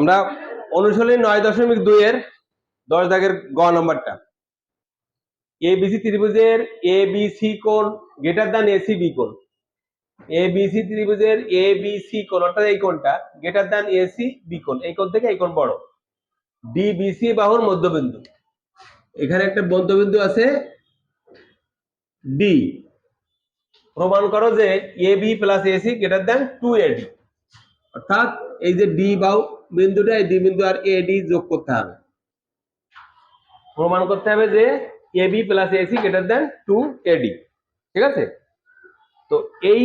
আমরা অনুশীলনী নয় দশমিক দুই এর দশ দাগের গ নম্বরটা। এ বিসি ত্রিভুজের এ বি সি কোণ গ্রেটার দ্যান এসি বি কোণ। এ বি সি ত্রিভুজের এ বি সি কোণ, অর্থাৎ এই কোণটা গ্রেটার দ্যান এসি বি কোণ। এই কোণ থেকে এই কোণ বড়। ডি বি সি বাহুর মধ্যবিন্দু। এখানে একটা মধ্যবিন্দু আছে ডি প্রমাণ করো যে A B plus AC greater than two AD অর্থাৎ এই যে ডি বাহু বিন্দুটা এই ডি বিন্দু আর এ ডি যোগ করতে হবে। প্রমাণ করতে হবে যে A B plus AC greater than two AD ঠিক আছে? তো এই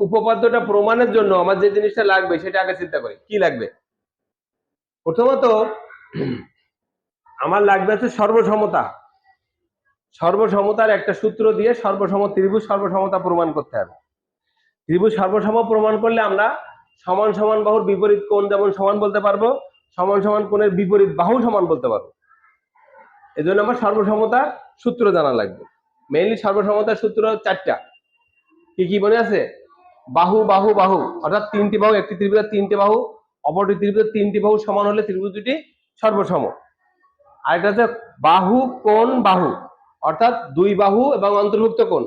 উপপাদ্যটা প্রমাণের জন্য আমার যে জিনিসটা লাগবে সেটা আগে চিন্তা করি। কি লাগবে? প্রথমত, আমার লাগবে হচ্ছে সর্বসমতা। সর্বসমতার একটা সূত্র দিয়ে সর্বসম ত্রিভুজ সর্বসমতা প্রমাণ করতে হবে। ত্রিভুজ সর্বসম প্রমাণ করলে আমরা সমান সমান বাহুর বিপরীত কোণ যেমন সমান বলতে পারব, সমান সমান কোণের বিপরীত বাহু সমান বলতে পারব। এই জন্য আমার সর্বসমতার সূত্র জানা লাগবে। মেইনলি সর্বসমতার সূত্র চারটা। কি কি মনে আছে? বাহু বাহু বাহু। অর্থাৎ তিনটি বাহু, একটি ত্রিভুজের তিনটি বাহু, অপরটি ত্রিভুজের তিনটি বাহু সমান হলে ত্রিভুজ দুটি সর্বসম। আর এটা হচ্ছে বাহু, কোণ, বাহু। অর্থাৎ দুই বাহু এবং অন্তর্ভুক্ত কোণ।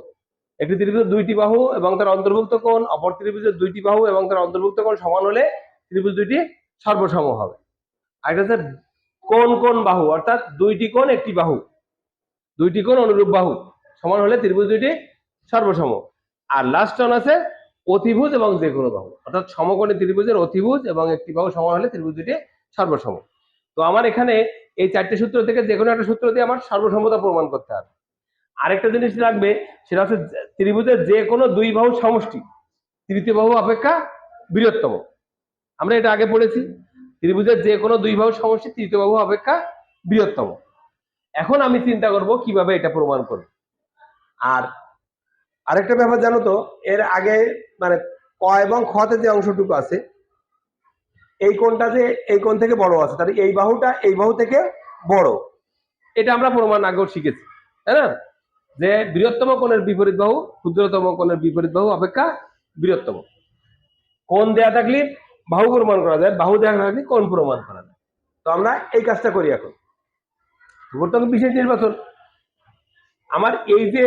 একটি ত্রিভুজের দুইটি বাহু এবং তার অন্তর্ভুক্ত কোণ, অপর ত্রিভুজের দুইটি বাহু এবং তার অন্তর্ভুক্ত কোণ সমান হলে ত্রিভুজ দুইটি সর্বসম হবে। আরেকটা হচ্ছে কোন কোন বাহু, অর্থাৎ দুইটি কোণ, একটি বাহু। দুইটি কোণ অনুরূপ বাহু, সমান হলে ত্রিভুজ দুইটি সর্বসম। আর লাস্ট অন আছে অতিভুজ এবং যে কোনো বাহু, অর্থাৎ সমকোণী ত্রিভুজের অতিভুজ এবং একটি বাহু সমান হলে ত্রিভুজ দুটি সর্বসম। তো আমার এখানে এই চারটি সূত্র থেকে যে কোনো একটা সূত্র দিয়ে আমার সর্বসমতা প্রমাণ করতে হবে। আরেকটা জিনিস লাগবে, সেটা হচ্ছে ত্রিভুজের যে কোনো দুই বাহু সমষ্টি। তৃতীয় বাহু অপেক্ষা বৃহত্তম। আমরা এটা আগে পড়েছি। ত্রিভুজের যে কোনো দুই বাহু সমষ্টি, তৃতীয় বাহু অপেক্ষা বৃহত্তম। এখন আমি চিন্তা করব কীভাবে এটা প্রমাণ করব। আর আরেকটা ব্যাপার জানো তো, এর আগে মানে ক এবং খতে যে অংশটুকু আছে, এই কোণটা যে এই কোণ থেকে বড় আছে, তাহলে এই বাহুটা এই বাহু থেকে বড়। এটা আমরা প্রমাণ আগেও শিখেছি, তাই না? যে বৃহত্তম কোণের বিপরীত বাহু, ক্ষুদ্রতম কোণের বিপরীত বাহু অপেক্ষা বৃহত্তম। কোণ দেয়া থাকলে বাহু প্রমাণ করা যায়, বাহু দেয়া থাকলে কোণ প্রমাণ করা যায়। তো আমরা এই কাজটা করি এখন। বর্তমান বিশেষ নির্বাচন। আমার এই যে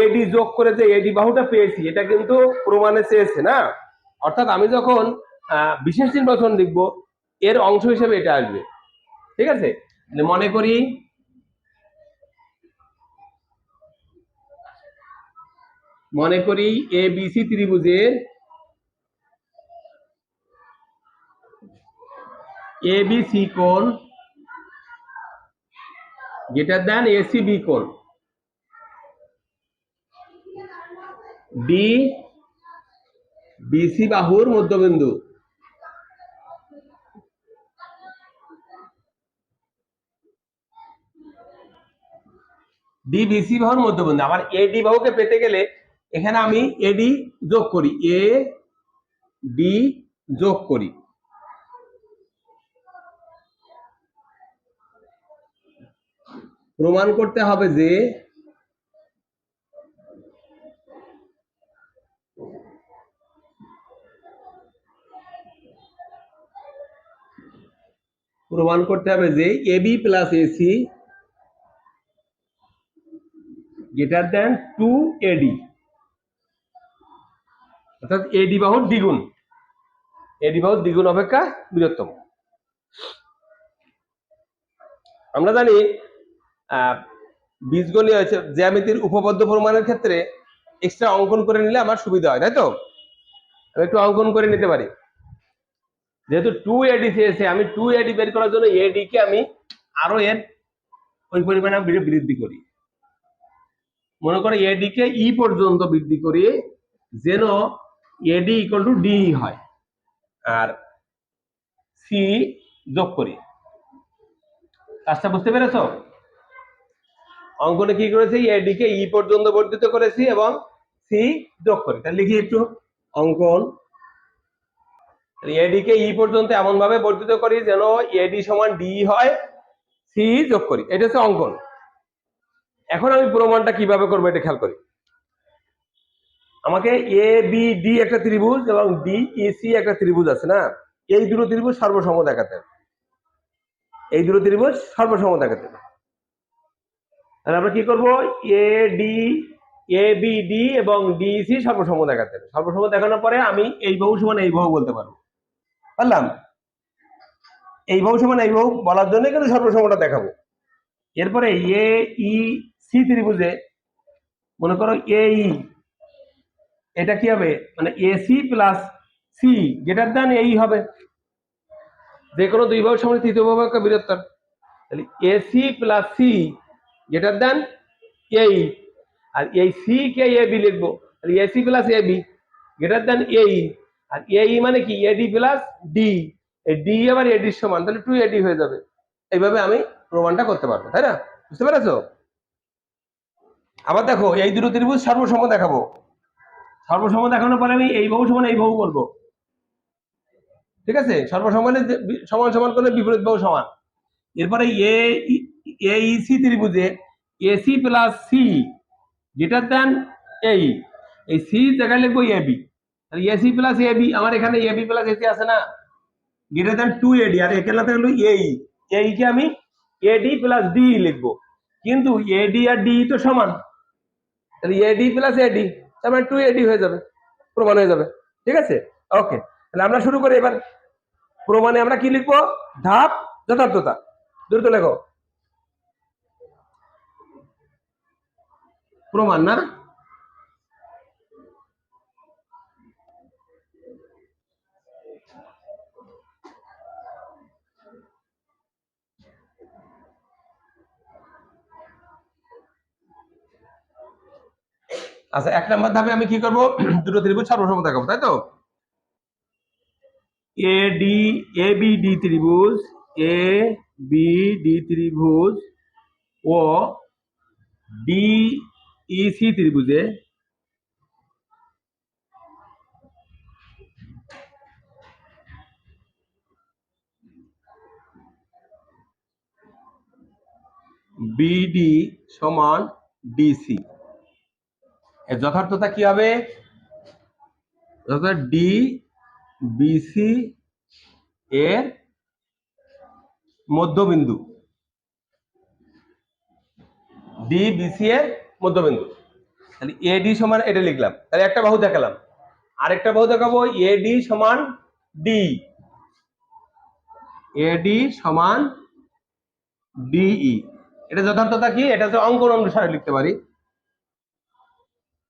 এডি যোগ করে যে এডি বাহুটা পেয়েছি, এটা কিন্তু প্রমাণে চেয়েছে না। অর্থাৎ আমি যখন বিশেষ নির্বাচন লিখব এর অংশ হিসেবে এটা আসবে। ঠিক আছে? মনে করি মনে করি এ বিসি ত্রিভুজের এ বি সি কোণ দ্যান এসি বি কোণ। ডি বিসি বাহুর মধ্যবিন্দু। ডি বিসি বাহুর মধ্যবিন্দু। আবার এডি বাহুকে পেতে গেলে এখানে আমি এডি যোগ করি। এ ডি যোগ করি। প্রমাণ করতে হবে যে প্রমাণ করতে হবে যে AB plus AC greater than two AD অর্থাৎ এডি বাহুর দ্বিগুণ। এডি বাহুর দ্বিগুণ অপেক্ষা বৃহত্তম। আমরা জানি আহ, বীজগণিত হচ্ছে জ্যামিতির উপপাদ্য প্রমাণের ক্ষেত্রে এক্সট্রা অঙ্কন করে নিলে আমার সুবিধা হয় তাই তো? আমি একটু অঙ্কন করে নিতে পারি। যেহেতু টু এডি চেয়েছে আমি টু এডি বের করার জন্য এডি কে আমি আরও এর ওই পরিমাণে বৃদ্ধি- করি। মনে করো এডি কে ই পর্যন্ত বৃদ্ধি করি যেন এডি ইকুয়াল টু ডি হয়। আর সি যোগ করি। কাজটা বুঝতে পেরেছ? অঙ্কনে কি করেছি? এডি কে ই পর্যন্ত বর্ধিত করেছি এবং সি যোগ করি। তাহলে লিখি একটু। অঙ্কন। এডি কে ই পর্যন্ত এমন ভাবে বর্ধিত করি যেন এডি সমান ডি হয় সি যোগ করি। এটা হচ্ছে অঙ্কন। এখন আমি প্রমাণটা কীভাবে করব এটা খেয়াল করি। আমাকে এ বি ডি একটা ত্রিভুজ এবং ডি ই সি একটা ত্রিভুজ আছে, না? এই দুটো ত্রিভুজ সর্বসম দেখাতে এই দুটো ত্রিভুজ সর্বসম দেখাতে তাহলে আমরা কি করব? A D A B D এবং ডি সি সর্বসম দেখাতে সর্বসম দেখানোর পরে আমি এই বহু সমান এই বাহু বলতে পারব। পারলাম? এই বহু সমান এই বাহু বলার জন্য কিন্তু সর্বসমটা দেখাবো। এরপরে এ ই সি ত্রিভুজে মনে করো এ ই এটা কি হবে? মানে এসি প্লাস সি যেটার দান এই হবে। যে কোনো দুই বাহুর সামনে তৃতীয় বাহু একটা বৃহত্তর। তাহলে এসি প্লাস সি যেটার দান এই আর এই সি কে এ বি লিখব। তাহলে এসি প্লাস এ বি যেটার দান এই আর এই মানে কি? এডি প্লাস ডি এই ডি আবার এডির সমান। তাহলে টু এডি হয়ে যাবে। এইভাবে আমি প্রমাণটা করতে পারব, তাই না? বুঝতে পেরেছ? আবার দেখো, এই দুটো ত্রিভুজ সর্বসম দেখাবো। সর্বসম দেখানোর পরে আমি এই বহু সমান এই বহু বলব। ঠিক আছে? সর্বসমানে যে সমান সমান করলে বিপরীত বহু সমান। এরপরে এ এ সি ত্রিভুজে এসি প্লাস সি যেটার দেন এই এই সি জায়গায় লিখব এ বি তাহলে এসি প্লাস এ বি আমার এখানে এ বি প্লাস এসি আছে না? গ্রেটার দেন টু এডি আর এখানে হলো এই এইকে আমি এডি প্লাস ডি লিখব। কিন্তু এডি আর ডি তো সমান। তাহলে এডি প্লাস এডি তার মানে টু এডি হয়ে যাবে, প্রমাণ হয়ে যাবে। ঠিক আছে? ওকে তাহলে আমরা শুরু করি এবার। প্রমাণে আমরা কি লিখব? ধাপ যথার্থতা। দ্রুত লেখো। প্রমাণ না? আচ্ছা এক নম্বর ধাপে আমি কি করব? দুটো ত্রিভুজ সর্বসম দেখাবো, তাই তো? A D A B D ত্রিভুজ এ বি ডি ত্রিভুজ ও ডি ই সি ত্রিভুজে বিডি সমান ডিসি এর যথার্থতা কি হবে? ডি বিসি এর মধ্যবিন্দু। ডি বিসি এর মধ্যবিন্দু। তাহলে এডি সমান এটা লিখলাম। তাহলে একটা বাহু দেখালাম। আরেকটা বাহু দেখাবো। এডি সমান ডি এডি সমান ডিই এটা যথার্থতা কি? এটা হচ্ছে অঙ্কন অনুসারে লিখতে পারি।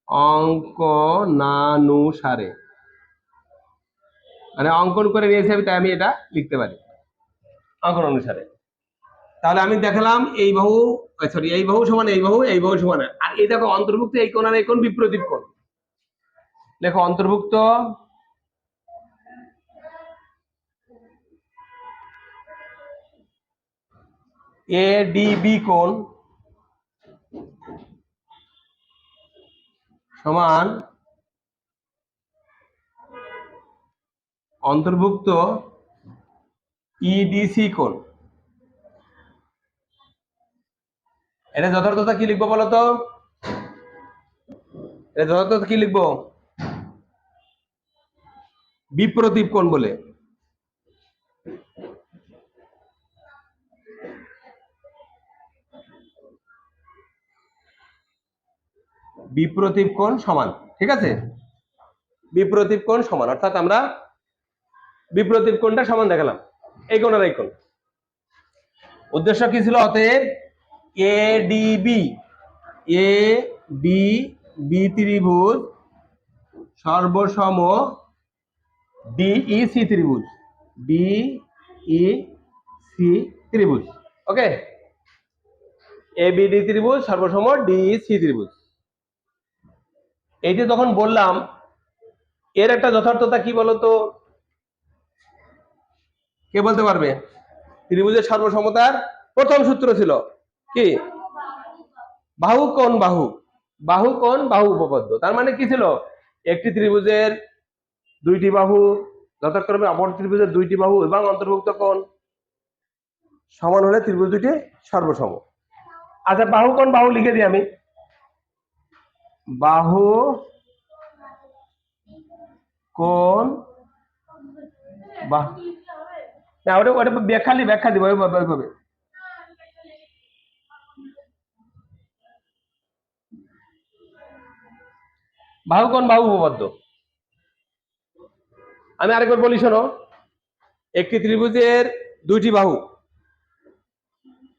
অঙ্কনানুসারে। মানে অঙ্কন করে নিয়েছি আমি তাই আমি এটা লিখতে পারি। অঙ্কন অনুসারে তাহলে আমি দেখালাম এই বাহু সরি এই বাহু সমান এই বাহু এই বাহু সমান। আর এই দেখো অন্তর্ভুক্ত এই কোণ আর এই কোণ বিপ্রতীপ কোণ। দেখো অন্তর্ভুক্ত এ ডি বি কোণ সমান অন্তর্ভুক্ত ইডিসি কোণ। এটা যথার্থতা কি লিখব বলতো? এটা যথার্থতা কি লিখব? বিপ্রতীপ কোণ বলে। বিপ্রতীপ কোণ সমান, ঠিক আছে? বিপ্রতীপ কোণ সমান, অর্থাৎ আমরা বিপ্রতীপ কোণটা সমান দেখালাম, এই কোণ আর এই কোণ। উদ্দেশ্য কি ছিল অতএব? A D B A D B ত্রিভুজ সর্বসম ডিই সি ত্রিভুজ। ডিই সি ত্রিভুজ। ওকে এ বি ডি ত্রিভুজ, সর্বসম ডিই সি ত্রিভুজ। এই যে যখন বললাম, এর একটা যথার্থতা কি বলতো? কে বলতে পারবে? ত্রিভুজের সর্বসমতার প্রথম সূত্র ছিল কি? বাহু কোন বাহু। বাহু কোন বাহু উপপাদ্য। তার মানে কি ছিল? একটি ত্রিভুজের দুইটি বাহু, যথাক্রমে অপর ত্রিভুজের দুইটি বাহু এবং অন্তর্ভুক্ত কোন সমান হলে ত্রিভুজ দুটি সর্বসম। আচ্ছা বাহু কোন বাহু লিখে দিই আমি। বাহু কোন? বাহ না, ওটা ওটা ব্যাখ্যা দিব ওইভাবে বাহু কোন, বাহু উপপাদ্য? আমি আরেকবার বলি, শোনো। একটি ত্রিভুজের দুইটি বাহু,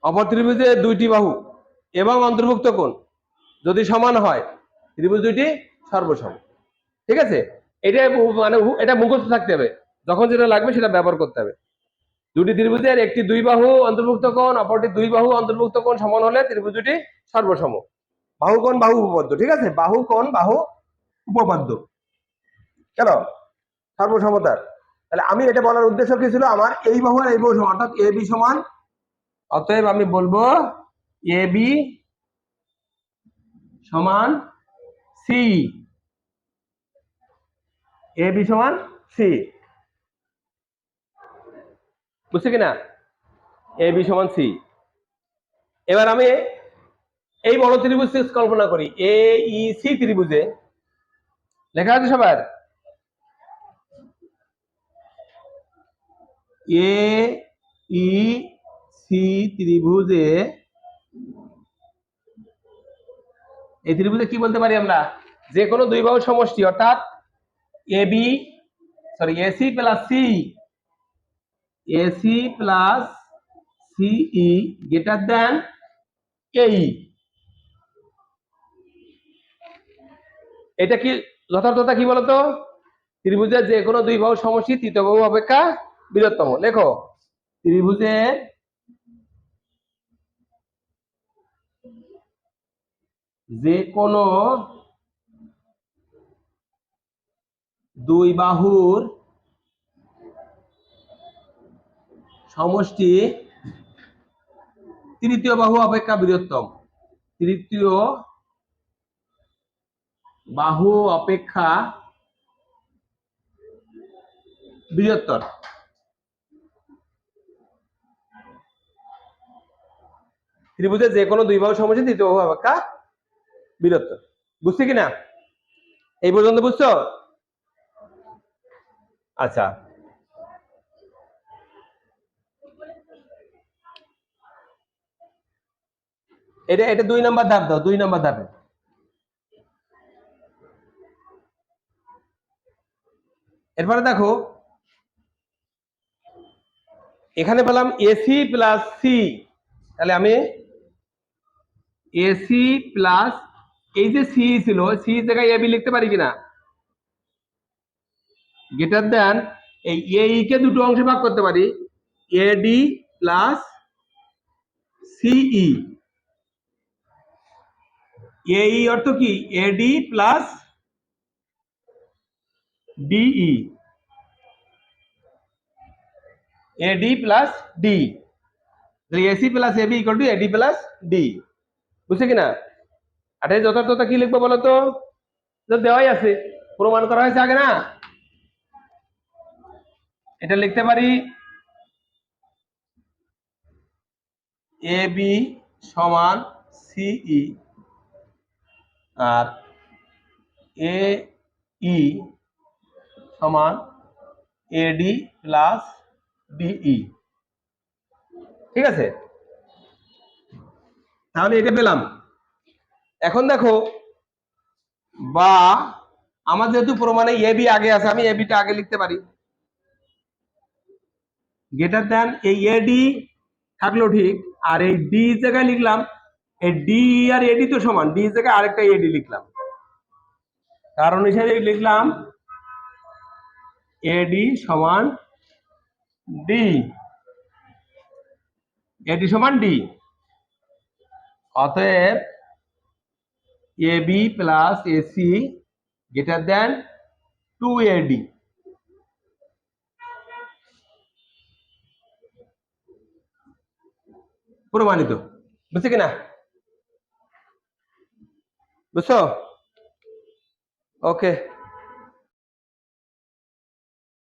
অপর ত্রিভুজের দুইটি বাহু, এবং অন্তর্ভুক্ত কোণ, যদি সমান হয় ত্রিভুজ দুইটি সর্বসম। ঠিক আছে? এটা মানে এটা মুখস্থ থাকতে হবে। যখন যেটা লাগবে সেটা ব্যবহার করতে হবে। দুটি ত্রিভুজের একটি দুই বাহু অন্তর্ভুক্ত কোণ, অপরটি দুই বাহু অন্তর্ভুক্ত কোণ সমান হলে ত্রিভুজ দুটি সর্বসম। বাহু কোণ, বাহু উপপাদ্য, ঠিক আছে? বাহু কোণ, বাহু উপপাদ্য। কেন? সর্বসমতার তাহলে আমি এটা বলার উদ্দেশ্য কি ছিল? আমার এই বাহু আর এই বাহু সমান, অর্থাৎ এ বি সমান, অতএব আমি বলব এ বি সমান সি এ বি সমান সি বুঝছে কিনা? এ বি সমান সি এবার আমি এই বড় ত্রিভুজ কল্পনা করি। এ ই সি ত্রিভুজে। লেখা আছে সবার? এ ই সি ত্রিভুজে এই ত্রিভুজে কি বলতে পারি আমরা? যে কোনো দুই বাহুর সমষ্টি, অর্থাৎ A B sorry AC plus C AC plus CE greater than এই এটা কি যথার্থতা কি বলতো? ত্রিভুজের যে কোনো দুই বাহু সমষ্টি তৃতীয় বাহু অপেক্ষা বৃহত্তম। লেখো, ত্রিভুজের যে কোনো দুই বাহুর সমষ্টি তৃতীয় বাহু অপেক্ষা বৃহত্তম। তৃতীয় বাহু অপেক্ষা বৃহত্তর। ত্রিভুজের যে কোনো দুই বাহু সমষ্টি তৃতীয় বাহু অপেক্ষা বৃহত্তর বুঝছি কিনা? এই পর্যন্ত বুঝছ? আচ্ছা। এটা এটা দুই নাম্বার ধাপ দাও, দুই নাম্বার ধাপে। এরপরে দেখো, এখানে পেলাম এসি প্লাস সি তাহলে আমি এসি প্লাস এই যে সি ছিল সি জায়গায় এবি লিখতে পারি কিনা? গ্রেটার দেন এই এই কে দুটো অংশে ভাগ করতে পারি। এডি প্লাস সিই এই অর্থ কি? AD plus DE AD plus D AC plus AB equal to AD plus D বুঝছে কিনা? আর যথার্থতা কি লিখব বলো তো তো দেওয়াই আছে, প্রমাণ করা হয়েছে আগে না? এটা লিখতে পারি এ বি সমান সিই আর এ ই সমান এডি প্লাস ডিই ঠিক আছে? তাহলে এটা পেলাম। এখন দেখো, বা, আমার যেহেতু প্রমাণে এ বি আগে আছে, আমি এ বিটা আগে লিখতে পারি। গ্রেটার দেন এই এডি থাকল ঠিক, আর এই ডি জায়গায় লিখলাম, এই ডি আর এডি তো সমান ডি জায়গায় আরেকটা এডি লিখলাম। কারণ হিসাবে লিখলাম এডি সমান ডি এডি সমান ডি অতএব A B plus AC greater than two AD প্রমাণিত বুঝছে কিনা বুঝছ ওকে